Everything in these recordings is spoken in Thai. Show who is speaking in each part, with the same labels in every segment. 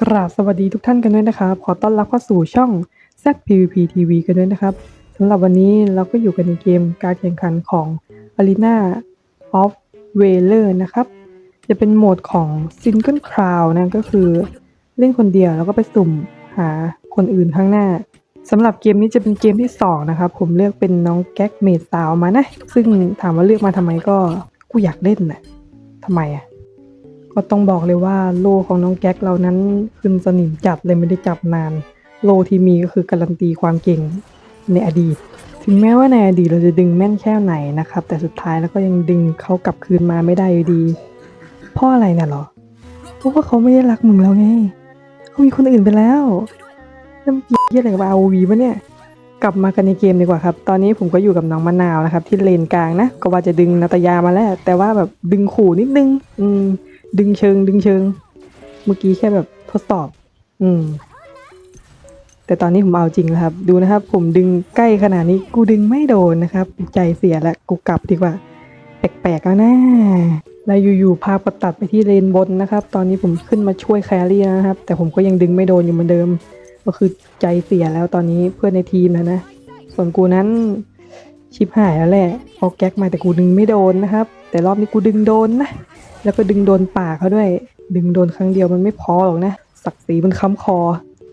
Speaker 1: กราบสวัสดีทุกท่านกันด้วยนะครับ ขอต้อนรับเข้าสู่ช่อง ZPVP TV กันด้วยนะครับสำหรับวันนี้เราก็อยู่กันในเกมการแข่งขันของ Arena of Valor นะครับ จะเป็นโหมดของ Single Crown นะก็คือเล่นคนเดียวแล้วก็ไปสุ่มหาคนอื่นข้างหน้าสำหรับเกมนี้จะเป็นเกมที่ 2 นะครับ ผมเลือกเป็นน้องแก๊กเมดสาวมานะ ซึ่งถามว่าเลือกมาทำไมก็กูอยากเล่นน่ะทำไมอะ ก็ต้องบอกเลยว่าโลของน้องแก๊กเรานั้นขึ้นสนิมจัดเลยไม่ได้จับนาน โลที่มีก็คือการันตีความเก่งในอดีต ถึงแม้ว่าในอดีตเราจะดึงแม่นแค่ไหนนะครับ แต่สุดท้ายแล้วก็ยังดึงเขากลับคืนมาไม่ได้อยู่ดีเพราะอะไรน่ะหรอเพราะว่าเขาไม่ได้รักมึงแล้วไงเขามีคนอื่นไปแล้วน้ำเกี้ยอะไรกับอาวีปะเนี่ยกลับมากันในเกมดีกว่าครับ ตอนนี้ผมก็อยู่กับน้องมะนาวนะครับ ที่เลนกลางนะ ก็ว่าจะดึงนาตยามาแล้ว แต่ว่าแบบดึงขู่นิดนึง อืม ดึงเชิง ดึงเชิง เมื่อกี้แค่แบบทดสอบ อืม แต่ตอนนี้ผมเอาจริงแล้วครับ ดูนะครับ ผมดึงใกล้ขนาดนี้ กูดึงไม่โดนนะครับ ใจเสียแล้วกูกลับดีกว่า แปลกๆแล้วนะแล้วอยู่ๆพาประตัดไปที่เลนบนนะครับ ตอนนี้ผมขึ้นมาช่วยแครี่นะครับ แต่ผมก็ยังดึงไม่โดนอยู่เหมือนเดิม ก็คือใจเสียแล้วตอนนี้เพื่อนในทีมนะนะ ส่วนกูนั้นชิปหายแล้วแหละเอาแก๊กมาแต่กูดึงไม่โดนนะครับ แต่รอบนี้กูดึงโดนนะ แล้วก็ดึงโดนปากเขาด้วย ดึงโดนครั้งเดียวมันไม่พอหรอกนะศักดิ์ศรีมันค้ำคอ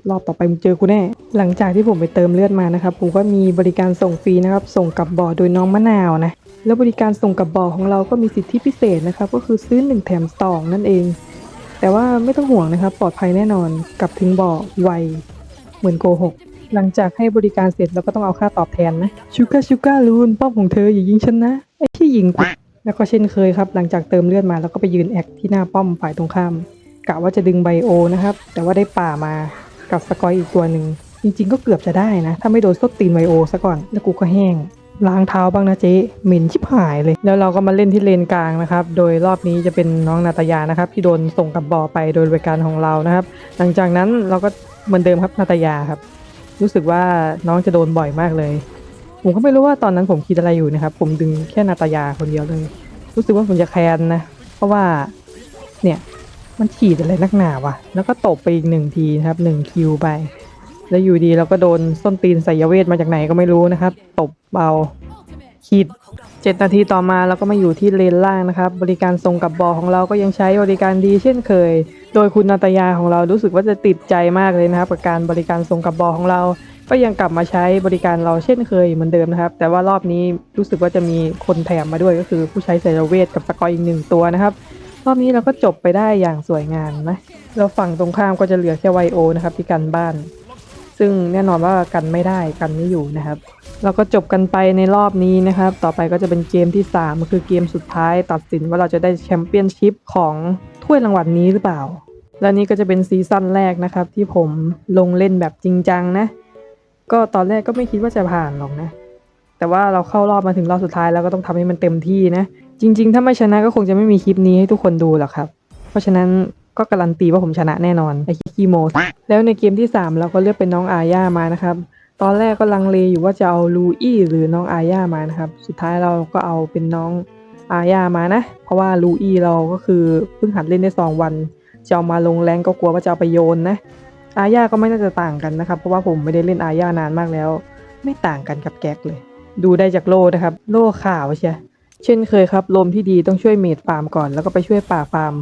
Speaker 1: รอบต่อไปมึงเจอกูแน่ หลังจากที่ผมไปเติมเลือดมานะครับผมก็มีบริการส่งฟรีนะครับ ส่งกลับบ่อโดยน้องมะนาวนะ แล้วบริการส่งกลับบ่อของเราก็มีสิทธิพิเศษนะครับ ก็คือซื้อ1แถม2นั่นเอง แต่ว่าไม่ต้องห่วงนะครับ ปลอดภัยแน่นอนกลับถึงบ่อไวเหมือนโกหกหลังจากให้บริการเสร็จเราก็ต้องเอาค่าตอบแทนนะชูก้าชูก้าลูนป้อมของเธออย่ายิงฉันนะไอ้ที่ยิงกู แล้วก็เช่นเคยครับ หลังจากเติมเลือดมาแล้วก็ไปยืนแอคที่หน้าป้อมฝ่ายตรงข้ามกะว่าจะดึงไบโอนะครับ แต่ว่าได้ป่ามากับสกอยอีกตัวหนึ่งจริงๆ ก็เกือบจะได้นะ ถ้าไม่โดนส้นตีนไบโอซะก่อน แล้วกูก็แห้งล้างเท้าบ้างนะเจ๊เหม็นชิบหายเลย แล้วเราก็มาเล่นที่เลนกลางนะครับ โดยรอบนี้จะเป็นน้องนาตยานะครับ ที่โดนส่งกลับบ่อไปโดยบริการของเรานะครับ หลังจากนั้นเราก็เหมือนเดิมครับนาตยาครับ รู้สึกว่าน้องจะโดนบ่อยมากเลย ผมก็ไม่รู้ว่าตอนนั้นผมคิดอะไรอยู่นะครับ ผมดึงแค่นาตยาคนเดียวเลย รู้สึกว่าผมจะแคนนะ เพราะว่า เนี่ย มันฉีดอะไรนักหนาวะแล้วก็ตบไปอีกหนึ่งทีนะครับหนึ่งคิวไป แล้วอยู่ดีเราก็โดนส้นตีนสายเวทมาจากไหนก็ไม่รู้นะครับ ตบเบาขีดเจ็ดนาทีต่อมาเราก็มาอยู่ที่เลนล่างนะครับ บริการส่งกับบอของเราก็ยังใช้บริการดีเช่นเคย โดยคุณนาตยาของเรารู้สึกว่าจะติดใจมากเลยนะครับกับการบริการส่งกับบอของเรา ก็ยังกลับมาใช้บริการเราเช่นเคยเหมือนเดิมนะครับ แต่ว่ารอบนี้รู้สึกว่าจะมีคนแถมมาด้วยก็คือผู้ใช้สายเวทกับสกอยอีกหนึ่งตัวนะครับ รอบนี้เราก็จบไปได้อย่างสวยงามนะแล้วฝั่งตรงข้ามก็จะเหลือแค่ไวโอนะครับที่กันบ้าน ซึ่งแน่นอนว่ากันไม่ได้กันไม่อยู่นะครับ เราก็จบกันไปในรอบนี้นะครับ ต่อไปก็จะเป็นเกมที่3คือเกมสุดท้าย ตัดสินว่าเราจะได้แชมเปี้ยนชิพของถ้วยรางวัลนี้หรือเปล่า และนี่ก็จะเป็นซีซั่นแรกนะครับ ที่ผมลงเล่นแบบจริงจังนะ ก็ตอนแรกก็ไม่คิดว่าจะผ่านหรอกนะ แต่ว่าเราเข้ารอบมาถึงรอบสุดท้ายแล้วก็ต้องทำให้มันเต็มที่นะ จริง ๆ ถ้าไม่ชนะก็คงจะไม่มีคลิปนี้ให้ทุกคนดูหรอกครับ เพราะฉะนั้นก็การันตีว่าผมชนะแน่นอนไอ้คีโมแล้วในเกมที่ 3 เราก็เลือกเป็นน้องอาญามานะครับ ตอนแรกก็ลังเลอยู่ว่าจะเอาลูอี้หรือน้องอาญามานะครับ สุดท้ายเราก็เอาเป็นน้องอาญามานะ เพราะว่าลูอี้เราก็คือเพิ่งหัดเล่นได้ 2 วัน จะเอามาลงแรงก็กลัวว่าจะเอาไปโยนนะ อาญาก็ไม่น่าจะต่างกันนะครับ เพราะว่าผมไม่ได้เล่นอาญานานมากแล้ว ไม่ต่างกันกับแก๊กเลย ดูได้จากโล่นะครับ โล่ขาวใช่เช่นเคยครับ ลมที่ดีต้องช่วยเมดฟาร์มก่อนแล้วก็ไปช่วยป่าฟาร์ม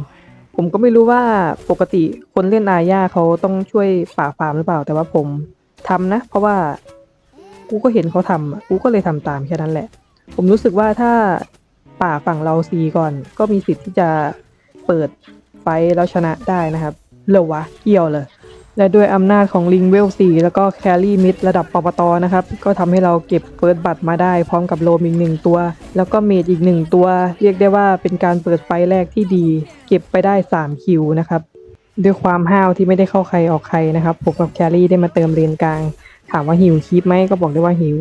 Speaker 1: ผมก็ไม่รู้ว่าปกติคนเล่นอาญาเขาต้องช่วยป่าฟาร์มหรือเปล่า แต่ว่าผมทำนะ เพราะว่ากูก็เห็นเขาทำอะกูก็เลยทำตามแค่นั้นแหละ ผมรู้สึกว่าถ้าป่าฝั่งเราซีก่อน ก็มีสิทธิ์ที่จะเปิดไฟแล้วชนะได้นะครับเหรอวะเกี่ยวเลย และด้วยอำนาจของลิงเวล4แล้วก็แครี่มิดระดับปปตนะครับ ก็ทำให้เราเก็บเฟิร์สบัตรมาได้พร้อมกับโลมอีกหนึ่งตัว แล้วก็เมดอีกหนึ่งตัว เรียกได้ว่าเป็นการเปิดไฟแรกที่ดี เก็บไปได้ 3 คิวนะครับ ด้วยความห้าวที่ไม่ได้เข้าใครออกใครนะครับผมกับแครี่ได้มาเติมเลนกลาง ถามว่าหิวคลิปไหมก็บอกได้ว่าหิว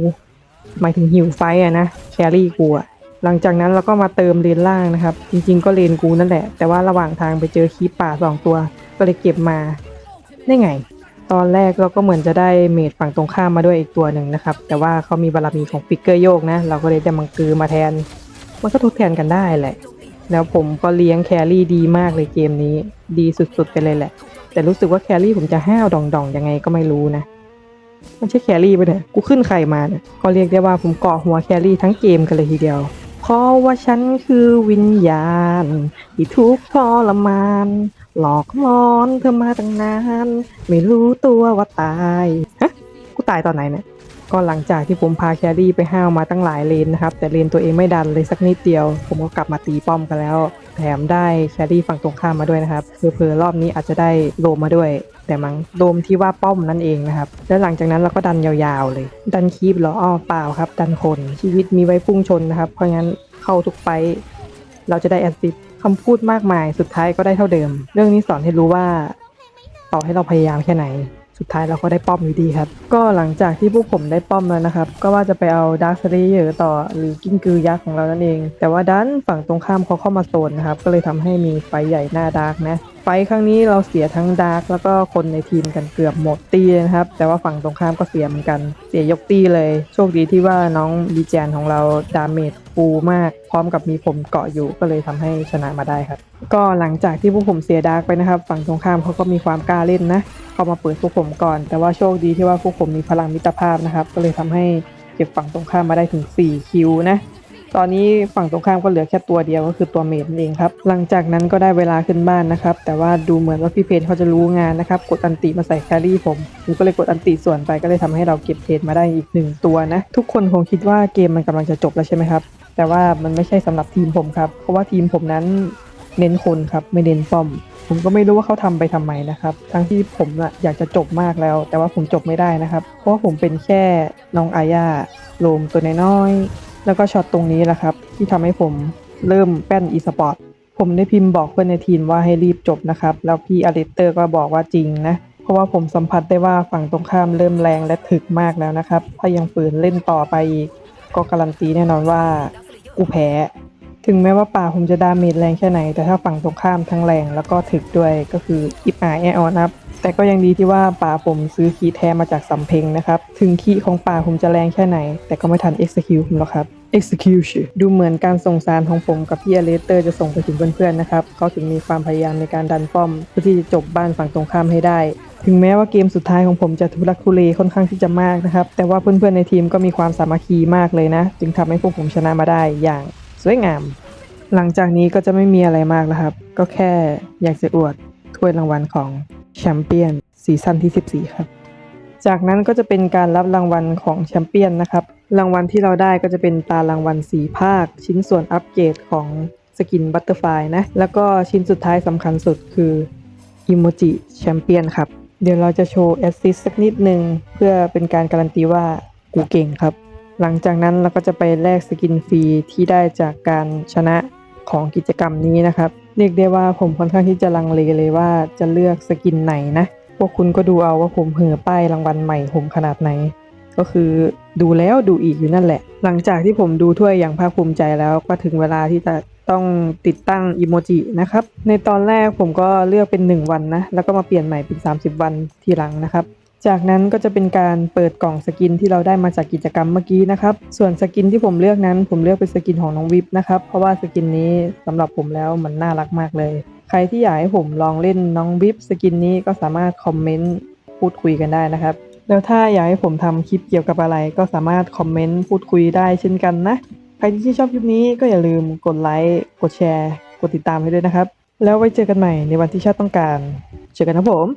Speaker 1: หมายถึงหิวไฟอะนะแครี่กูอะหลังจากนั้นเราก็มาเติมเลนล่างนะครับ จริง ๆ ก็เลนกูนั่นแหละ แต่ว่าระหว่างทางไปเจอคลิปป่าสองตัว ก็เลยเก็บมา ได้ไง ตอนแรกเราก็เหมือนจะได้เมดฝั่งตรงข้ามมาด้วยอีกตัวหนึ่งนะครับ แต่ว่าเขามีบารมีของฟิกเกอร์โยกนะ เราก็เลยได้มังกือมาแทน มันก็ทดแทนกันได้แหละ แล้วผมก็เลี้ยงแครี่ดีมากเลยเกมนี้ ดีสุดๆไปเลยแหละ แต่รู้สึกว่าแครี่ผมจะห้าวดองๆยังไงก็ไม่รู้นะมันใช่แครี่ไปเนี่ย กูขึ้นใครมาเนี่ย ก็เรียกได้ว่าผมเกาะหัวแครี่ทั้งเกมกันเลยทีเดียว เพราะว่าฉันคือวิญญาณที่ทุกข์ทรมาน หลอกลอนเธอมาตั้งนาน ไม่รู้ตัวว่าตายฮะกูตายตอนไหนเนี่ยก็หลังจากที่ผมพาแครี่ไปห้าวมาตั้งหลายเลนนะครับ แต่เลนตัวเองไม่ดันเลยสักนิดเดียว ผมก็กลับมาตีป้อมกันแล้ว แถมได้แครี่ฝั่งตรงข้ามมาด้วยนะครับเผื่อๆรอบนี้อาจจะได้โดมมาด้วย แต่มังโดมที่ว่าป้อมนั่นเองนะครับ แล้วหลังจากนั้นเราก็ดันยาวๆเลย ดันคีบหรออ้อเปล่าครับ ดันคนชีวิตมีไว้พุ่งชนนะครับเพราะงั้นเข้าทุกไฟเราจะได้แอสซิสต คำพูดมากมายสุดท้ายก็ได้เท่าเดิม เรื่องนี้สอนให้รู้ว่าต่อให้เราพยายามแค่ไหน สุดท้ายเราก็ได้ป้อมอยู่ดีครับ ก็หลังจากที่พวกผมได้ป้อมแล้วนะครับ ก็ว่าจะไปเอาดาร์คเ a เยอร์ต่อหรือกิ้งกือยักษ์ของเรานั่นเอง แต่ว่าดันฝั่งตรงข้ามเขาเข้ามาโซนนะครับก็เลยทำให้มีไฟใหญ่หน้าดาร์กนะ ฟครั้งนี้เราเสียทั้งดาร์กแล้วก็คนในทีมกันเกือบหมดตีนะครับ แต่ว่าฝั่งตรงข้ามก็เสียเหมือนกัน เสียยกตีเลย โชคดีที่ว่าน้องดีแจนของเราดาเมจฟูมาก พร้อมกับมีผมเกาะอยู่ก็เลยทำให้ชนะมาได้ครับ ก็หลังจากที่พวกผมเสียดาร์กไปนะครับ ฝั่งตรงข้ามเขาก็มีความกล้าเล่นนะเขามาเปิดพวกผมก่อน แต่ว่าโชคดีที่ว่าพวกผมมีพลังมิตรภาพนะครับ ก็เลยทำให้เก็บฝั่งตรงข้ามมาได้ถึง 4 คิวนะ ตอนนี้ฝั่งตรงข้ามก็เหลือแค่ตัวเดียวก็คือตัวเมดเองครับ หลังจากนั้นก็ได้เวลาขึ้นบ้านนะครับ แต่ว่าดูเหมือนว่าพี่เพจเขาจะรู้งานนะครับ กดอันติมาใส่แครี่ผมผมก็เลยกดอันติส่วนไปก็เลยทำให้เราเก็บเพจมาได้อีกหนึ่งตัวนะ ทุกคนคงคิดว่าเกมมันกำลังจะจบแล้วใช่ไหมครับ แต่ว่ามันไม่ใช่สำหรับทีมผมครับ เพราะว่าทีมผมนั้นเน้นคนครับไม่เน้นป้อม ผมก็ไม่รู้ว่าเขาทำไปทำไมนะครับ ทั้งที่ผมอะอยากจะจบมากแล้ว แต่ว่าผมจบไม่ได้นะครับ เพราะว่าผมเป็นแค่น้องอาญาโลมตัวน้อย แล้วก็ช็อตตรงนี้แหละครับ ที่ทำให้ผมเริ่มแป้นอีสปอร์ตผมได้พิมพ์บอกเพื่อนในทีมว่าให้รีบจบนะครับ แล้วพี่อเลสเตอร์ก็บอกว่าจริงนะ เพราะว่าผมสัมผัสได้ว่าฝั่งตรงข้ามเริ่มแรงและถึกมากแล้วนะครับ ถ้ายังฝืนเล่นต่อไปอีก ก็การันตีแน่นอนว่า กูแพ้ ถึงแม้ว่าป่าผมจะดาเมจแรงแค่ไหน แต่ถ้าฝั่งตรงข้ามทั้งแรงแล้วก็ถึกด้วยก็คืออิบอายแอออนะครับแต่ก็ยังดีที่ว่าป่าผมซื้อคีแท้มาจากสำเพ็งนะครับ ถึงคีของป่าผมจะแรงแค่ไหน แต่ก็ไม่ทัน execute ผมหรอกครับ execution ดูเหมือนการส่งสารของผมกับพี่อเลสเตอร์จะส่งไปถึงเพื่อนๆนะครับเขาถึงมีความพยายามในการดันป้อม เพื่อที่จะจบบ้านฝั่งตรงข้ามให้ได้ ถึงแม้ว่าเกมสุดท้ายของผมจะทุลักทุเลค่อนข้างที่จะมากนะครับ แต่ว่าเพื่อนๆในทีมก็มีความสามัคคีมากเลยนะ จึงทำให้พวกผมชนะมาได้อย่างสวยงาม หลังจากนี้ก็จะไม่มีอะไรมากแล้วครับ ก็แค่อยากจะอวดถ้วยรางวัลของแชมเปี้ยนซีซั่นที่ 14 ครับ จากนั้นก็จะเป็นการรับรางวัลของแชมเปี้ยนนะครับ รางวัลที่เราได้ก็จะเป็นตารางวัล4ภาค ชิ้นส่วนอัปเกรดของสกินบัตเตอร์ไฟนะ แล้วก็ชิ้นสุดท้ายสำคัญสุดคืออิโมจิแชมเปี้ยนครับ เดี๋ยวเราจะโชว์แอสซิสสักนิดนึง เพื่อเป็นการการันตีว่ากูเก่งครับ หลังจากนั้นเราก็จะไปแลกสกินฟรีที่ได้จากการชนะของกิจกรรมนี้นะครับ เรียกได้ว่าผมค่อนข้างที่จะลังเลเลยว่าจะเลือกสกินไหนนะ พวกคุณก็ดูเอาว่าผมเห่อป้ายรางวัลใหม่ผมขนาดไหน ก็คือดูแล้วดูอีกอยู่นั่นแหละ หลังจากที่ผมดูถ้วยอย่างภาคภูมิใจแล้วก็ถึงเวลาที่จะต้องติดตั้งอิโมจินะครับ ในตอนแรกผมก็เลือกเป็น 1 วันนะ แล้วก็มาเปลี่ยนใหม่เป็น 30 วันทีหลังนะครับ จากนั้นก็จะเป็นการเปิดกล่องสกินที่เราได้มาจากกิจกรรมเมื่อกี้นะครับ ส่วนสกินที่ผมเลือกนั้น ผมเลือกเป็นสกินของน้องวิปนะครับ เพราะว่าสกินนี้สำหรับผมแล้วมันน่ารักมากเลย ใครที่อยากให้ผมลองเล่นน้องวิปสกินนี้ก็สามารถคอมเมนต์พูดคุยกันได้นะครับ แล้วถ้าอยากให้ผมทำคลิปเกี่ยวกับอะไรก็สามารถคอมเมนต์พูดคุยได้เช่นกันนะ ใครที่ชอบคลิปนี้ก็อย่าลืมกดไลค์กดแชร์ กดติดตามให้ด้วยนะครับ แล้วไว้เจอกันใหม่ในวันที่ชาติต้องการ เจอกันนะผม